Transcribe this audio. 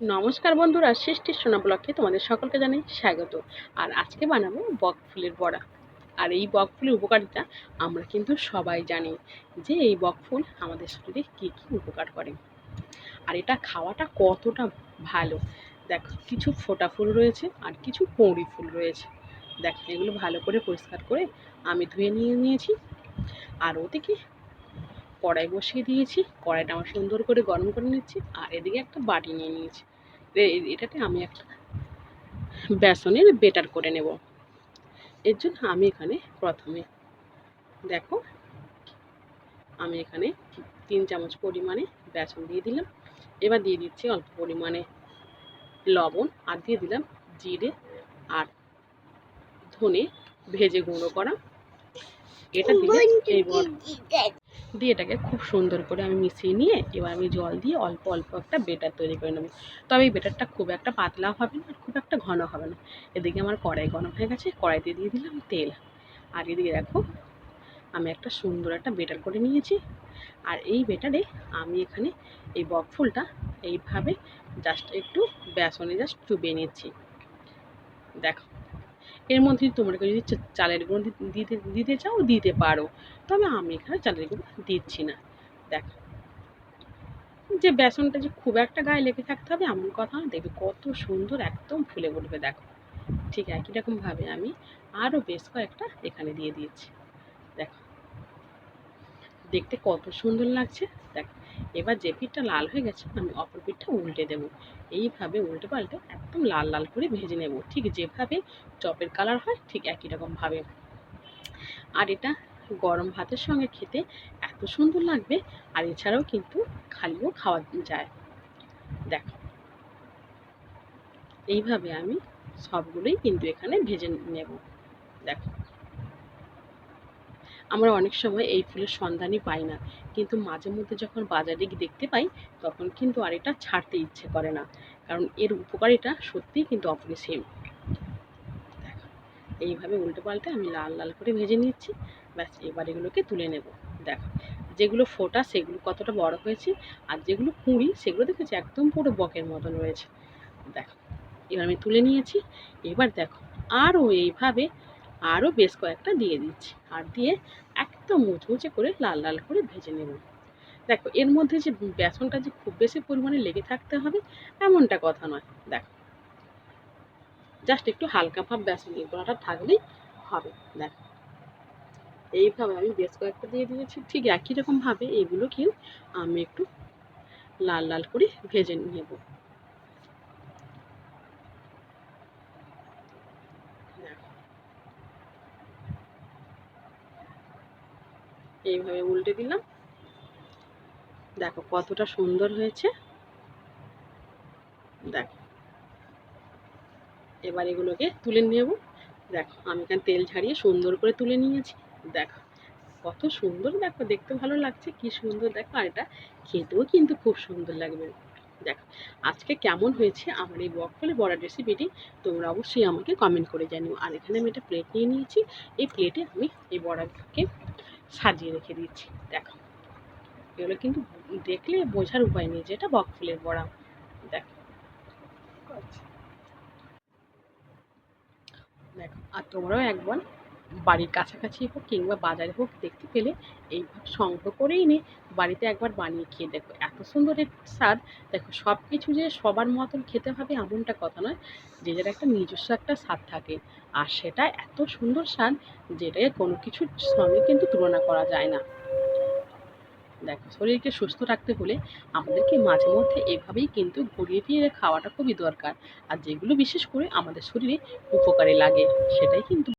নমস্কার বন্ধুরা, সৃষ্টির সোনা ব্লকে তোমাদের সকলকে জানাই স্বাগত। আর আজকে বানাবো বক ফুলের বড়া। আর এই বক ফুলের উপকারিতা আমরা কিন্তু সবাই জানি যে এই বক ফুল আমাদের শরীরে কী কী উপকার করে। আর এটা খাওয়াটা কতটা ভালো। দেখো, কিছু ফোটা ফুল রয়েছে আর কিছু পৌঁড়ি ফুল রয়েছে। দেখো, এগুলো ভালো করে পরিষ্কার করে আমি ধুয়ে নিয়ে নিয়েছি। আর ওদিকে কড়াই বসিয়ে দিয়েছি। কড়াইটা আমার সুন্দর করে গরম করে নিচ্ছি। আর এদিকে একটা বাটি নিয়ে নিয়েছি। এটাতে আমি একটা বেসনের বেটার করে নেব। এর জন্য আমি এখানে প্রথমে দেখো আমি এখানে তিন চামচ পরিমাণে বেসন দিয়ে দিলাম। এবার দিয়ে দিচ্ছি অল্প পরিমাণে লবণ আর দিয়ে দিলাম জিরে আর ধনে ভেজে গুঁড়ো করা। এটা দিলে এই বড় দিয়ে এটাকে খুব সুন্দর করে আমি মিশিয়ে নিয়ে এবার আমি জল দিয়ে অল্প অল্প একটা বেটার তৈরি করে নেব। তবে এই বেটারটা খুব একটা পাতলা হবে না আর খুব একটা ঘন হবে না। এদিকে আমার কড়াই গরম হয়ে গেছে, কড়াইতে দিয়ে দিলাম তেল। আর এদিকে দেখো, আমি একটা সুন্দর একটা বেটার করে নিয়েছি। আর এই বেটারে আমি এখানে এই বক ফুলটা এইভাবে জাস্ট একটু বেসনে জাস্ট চুবিয়ে নিচ্ছি। দেখো। এর মধ্যে তোমরা যদি চালের গুঁড়ো দিতে দিতে চাও, দিতে পারো। তবে আমি এখানে চালের গুঁড়ো দিচ্ছি না। দেখো। যে বেসনটা যে খুব একটা গায়ে লেগে থাকতে হবে, এমন কথা না। দেখবে কত সুন্দর একদম ফুলে উঠবে, দেখো। ঠিক একই রকমভাবে আমি আরও বেশ কয়েকটা এখানে দিয়ে দিয়েছি। দেখো। দেখতে কত সুন্দর লাগছে। দেখো, এবার যে পিঠটা লাল হয়ে গেছে, আমি অপর পিঠটা উল্টে দেবো। এইভাবে উল্টে পাল্টে একদম লাল লাল করে ভেজে নেব। ঠিক যেভাবে চপের কালার হয়, ঠিক একই রকমভাবে আর এটা গরম ভাতের সঙ্গে খেতে এত সুন্দর লাগবে, আর এছাড়াও কিন্তু খালিও খাওয়া যায়। দেখো, এইভাবে আমি সবগুলোই কিন্তু এখানে ভেজে নেব। দেখো আমরা অনেক সময় এই ফুলের সন্ধানই পাই না। কিন্তু মাঝে মধ্যে যখন বাজারে গিয়ে দেখতে পাই, তখন কিন্তু আর এটা ছাড়তে ইচ্ছে করে না। কারণ এর উপকারিতা সত্যিই কিন্তু অপরিসীম। দেখো, এইভাবে উল্টে পাল্টে আমি লাল লাল করে ভেজে নিচ্ছি ব্যাস, এবার এগুলোকে তুলে নেব। দেখো, যেগুলো ফোটা সেগুলো কতটা বড় হয়েছে আর যেগুলো কুঁড়ি সেগুলো দেখেছি একদম পুরো বকের মতন রয়েছে। দেখো, এবার আমি তুলে নিয়েছি। এবার দেখো, আরও এইভাবে আরও বেশ কয়েকটা দিয়ে দিচ্ছি। আর দিয়ে একদম মুচমুচে করে লাল লাল করে ভেজে নেব। দেখো, এর মধ্যে যে বেসনটা যে খুব বেশি পরিমাণে লেগে থাকতে হবে, এমনটা কথা নয়। দেখো, জাস্ট একটু হালকা ভাব বেসন গোড়াটা থাকলেই হবে। দেখো, এইভাবে আমি বেশ কয়েকটা দিয়ে দিয়েছি। ঠিক একই রকমভাবে এগুলোকেও আমি একটু লাল লাল করে ভেজে নেব দেখো এইভাবে উল্টে দিলাম। দেখো কতটা সুন্দর হয়েছে। দেখো। এবার এগুলোকে তুলে নেব। দেখো আমি এখানে তেল ঝাড়িয়ে সুন্দর করে তুলে নিয়েছি। দেখো কত সুন্দর, দেখো দেখতে ভালো লাগছে, কি সুন্দর, দেখো, আর এটা খেতেও কিন্তু খুব সুন্দর লাগবে। দেখো আজকে কেমন হয়েছে আমার এই বকফলে বড়ার রেসিপিটি তোমরা অবশ্যই আমাকে কমেন্ট করে জানিও। আর এখানে আমি একটা প্লেট নিয়ে নিয়েছি। এই প্লেটে আমি এই বড়াকে সাজিয়ে রেখে দিচ্ছি দেখো। এগুলো কিন্তু দেখলে বোঝার উপায় নেই যে এটা বক ফুলের বড়া। দেখো। দেখো আর তোমরাও একবার বাড়ির কাছাকাছি হোক কিংবা বাজারে হোক দেখতে পেলে এইভাবে সংগ্রহ করেই নে। বাড়িতে একবার বানিয়ে খেয়ে দেখো। এত সুন্দর এর স্বাদ। দেখো সব কিছু যে সবার মতন খেতে হবে এমনটা কথা নয়। যে যার একটা নিজস্ব একটা স্বাদ থাকে। আর সেটা এত সুন্দর স্বাদ যেটাকে কোনো কিছুর সঙ্গে কিন্তু তুলনা করা যায় না। দেখো, শরীরকে সুস্থ রাখতে হলে আমাদেরকে মাঝে মধ্যে এভাবেই কিন্তু ঘুরিয়ে ফিরিয়ে খাওয়াটা খুবই দরকার। আর যেগুলো বিশেষ করে আমাদের শরীরে উপকারে লাগে, সেটাই কিন্তু